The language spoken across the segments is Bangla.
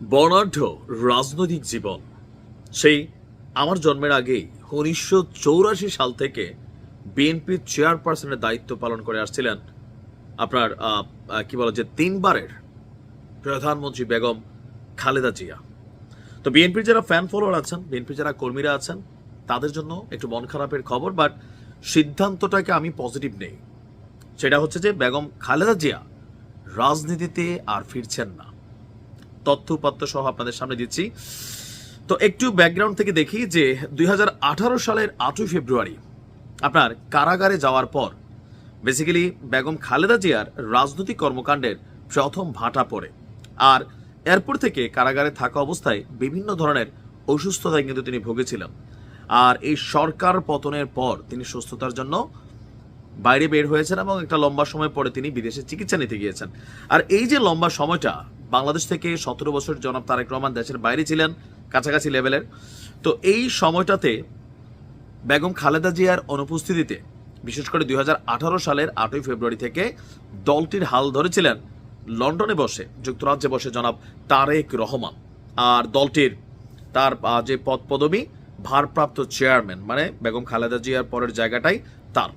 বর্ণাঢ্য রাজনৈতিক জীবন। সেই আমার জন্মের আগেই উনিশশো সাল থেকে বিএনপির চেয়ারপারসনের দায়িত্ব পালন করে আসছিলেন আপনার কি বলা যে তিনবারের প্রধানমন্ত্রী বেগম খালেদা জিয়া। তো বিএনপির যারা ফ্যান ফলোয়ার আছেন, বিএনপির যারা কর্মীরা আছেন, তাদের জন্য একটু মন খারাপের খবর বাট সিদ্ধান্তটাকে আমি পজিটিভ নেই। সেটা হচ্ছে যে বেগম খালেদা জিয়া রাজনীতিতে আর ফিরছেন না। তথ্য উপাত্ত সহ আপনাদের সামনে দিচ্ছি। তো একটু ব্যাকগ্রাউন্ড থেকে দেখি যে দুই হাজার আঠারো সালের আটই ফেব্রুয়ারি আপনার কারাগারে যাওয়ার পর বেসিক্যালি বেগম খালেদা জিয়ার রাজনৈতিক কর্মকাণ্ডের প্রথম ভাটা পড়ে। আর এরপর থেকে কারাগারে থাকা অবস্থায় বিভিন্ন ধরনের অসুস্থতায় কিন্তু তিনি ভুগেছিলেন। আর এই সরকার পতনের পর তিনি সুস্থতার জন্য বাইরে বের হয়েছেন এবং একটা লম্বা সময় পরে তিনি বিদেশে চিকিৎসা নিতে গিয়েছেন। আর এই যে লম্বা সময়টা বাংলাদেশ থেকে সতেরো বছর জনাব তারেক রহমান দেশের বাইরে ছিলেন, কাছাকাছি লেভেলের। তো এই সময়টাতে বেগম খালেদা জিয়ার অনুপস্থিতিতে, বিশেষ করে দুই হাজার আঠারো সালের আটই ফেব্রুয়ারি থেকে দলটির হাল ধরেছিলেন লন্ডনে বসে, যুক্তরাজ্যে বসে জনাব তারেক রহমান। আর দলটির তার যে পদ পদবী ভারপ্রাপ্ত চেয়ারম্যান মানে বেগম খালেদা জিয়ার পরের জায়গাটাই তার।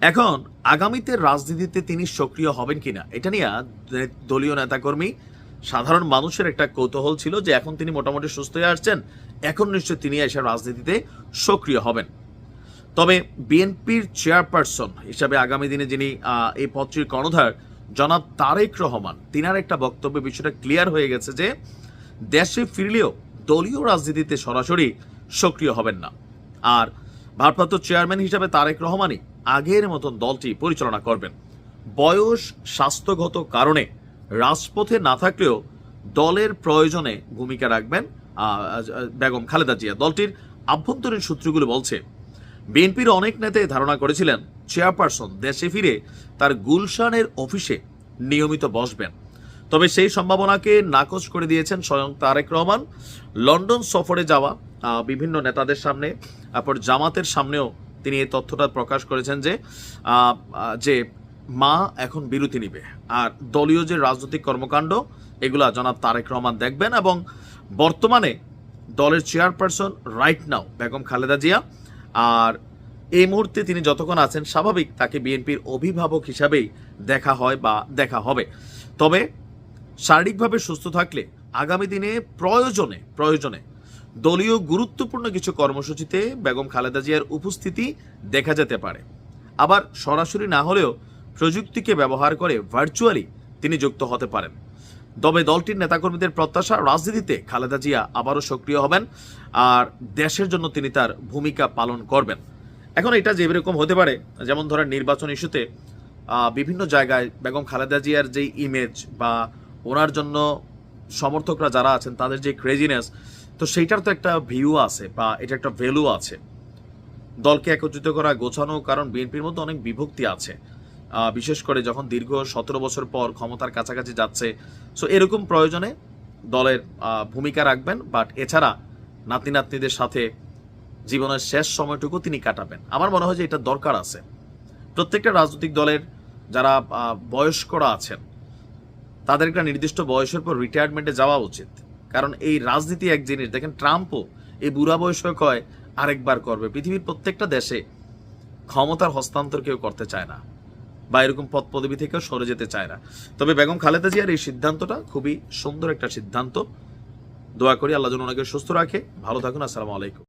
এখন, আগামীতে রাজনীতিতে তিনি সক্রিয় হবেন কিনা, এটা নিয়ে দলীয় নেতাকর্মী, সাধারণ মানুষের একটা কৌতূহল ছিল যে এখন তিনি মোটামুটি সুস্থ হয়ে আসছেন, এখন নিশ্চয় তিনি এসে রাজনীতিতে সক্রিয় হবেন। তবে বিএনপির চেয়ারপারসন হিসাবে আগামী দিনে যিনি এই পদটির কর্ণধার, জনাব তারেক রহমান, তিনার একটা বক্তব্যে বিষয়টা ক্লিয়ার হয়ে গেছে যে, দেশে ফিরলেও দলীয় রাজনীতিতে সরাসরি সক্রিয় হবেন না। আর ভারপ্রাপ্ত চেয়ারম্যান হিসাবে তারেক রহমানই আগের মতন দলটি পরিচালনা করবেন। বয়স স্বাস্থ্যগত কারণে রাজপথে না থাকলেও দলের প্রয়োজনে ভূমিকা রাখবেন বেগম খালেদা জিয়া। দলটির আভ্যন্তরীণ সূত্রগুলো বলছে, বিএনপির অনেক নেতাই ধারণা করেছিলেন, চেয়ারপারসন দেশে ফিরে তার গুলশানের অফিসে নিয়মিত বসবেন। তবে সেই সম্ভাবনাকে নাকচ করে দিয়েছেন স্বয়ং তারেক রহমান। লন্ডন সফরে যাওয়া বিভিন্ন নেতাদের সামনে, তারপর জামাতের সামনেও তিনি এই তথ্যটা প্রকাশ করেছেন যে যে মা এখন বিরতি নিবে। আর দলীয় যে রাজনৈতিক কর্মকাণ্ড, এগুলা জনাব তারেক রহমান দেখবেন এবং বর্তমানে দলের chairperson right now Begum Khaleda Zia. আর এই মুহূর্তে তিনি যতক্ষণ আছেন, স্বাভাবিক তাকে বিএনপির অভিভাবক হিসাবেই দেখা হয় বা দেখা হবে। তবে শারীরিকভাবে সুস্থ থাকলে আগামী দিনে প্রয়োজনে প্রয়োজনে দলীয় গুরুত্বপূর্ণ কিছু কর্মসূচিতে বেগম খালেদা জিয়ার উপস্থিতি দেখা যেতে পারে। আবার সরাসরি না হলেও প্রযুক্তিকে ব্যবহার করে ভার্চুয়ালি তিনি যুক্ত হতে পারেন। তবে দলটির নেতাকর্মীদের প্রত্যাশা রাজনীতিতে খালেদা জিয়া আবারও সক্রিয় হবেন আর দেশের জন্য তিনি তার ভূমিকা পালন করবেন। এখন এটা যে এরকম হতে পারে, যেমন ধরেন নির্বাচন ইস্যুতে বিভিন্ন জায়গায় বেগম খালেদা জিয়ার যে ইমেজ বা ওনার জন্য সমর্থকরা যারা আছেন, তাদের যে ক্রেজিনেস তো সেইটার তো একটা ভিউ আছে বা এটা একটা ভ্যালু আছে। দলকে একত্রিত করা, গোছানো, কারণ বিএনপির মধ্যে অনেক বিভক্তি আছে। বিশেষ করে যখন দীর্ঘ সতেরো বছর পর ক্ষমতার কাছাকাছি যাচ্ছে সো এরকম প্রয়োজনে দলের ভূমিকা রাখবেন বাট এছাড়া নাতি নাতনিদের সাথে জীবনের শেষ সময়টুকু তিনি কাটাবেন। আমার মনে হয় যে এটা দরকার আছে। প্রত্যেকটা রাজনৈতিক দলের যারা বয়স্করা আছেন, তাদের একটা নির্দিষ্ট বয়সের পর রিটায়ারমেন্টে যাওয়া উচিত। কারণ এই রাজনীতি এক জিনিস। দেখেন ট্রাম্পও এই বুড়া বয়সে কয় আরেকবার করবে। পৃথিবীর প্রত্যেকটা দেশে ক্ষমতার হস্তান্তর কেউ করতে চায় না বা এরকম পদ পদবি থেকেও সরে যেতে চায় না। তবে বেগম খালেদা জিয়ার এই সিদ্ধান্তটা খুবই সুন্দর একটা সিদ্ধান্ত। দোয়া করি আল্লাহ যেন ওনাকে সুস্থ রাখে। ভালো থাকুন, আসসালামু আলাইকুম।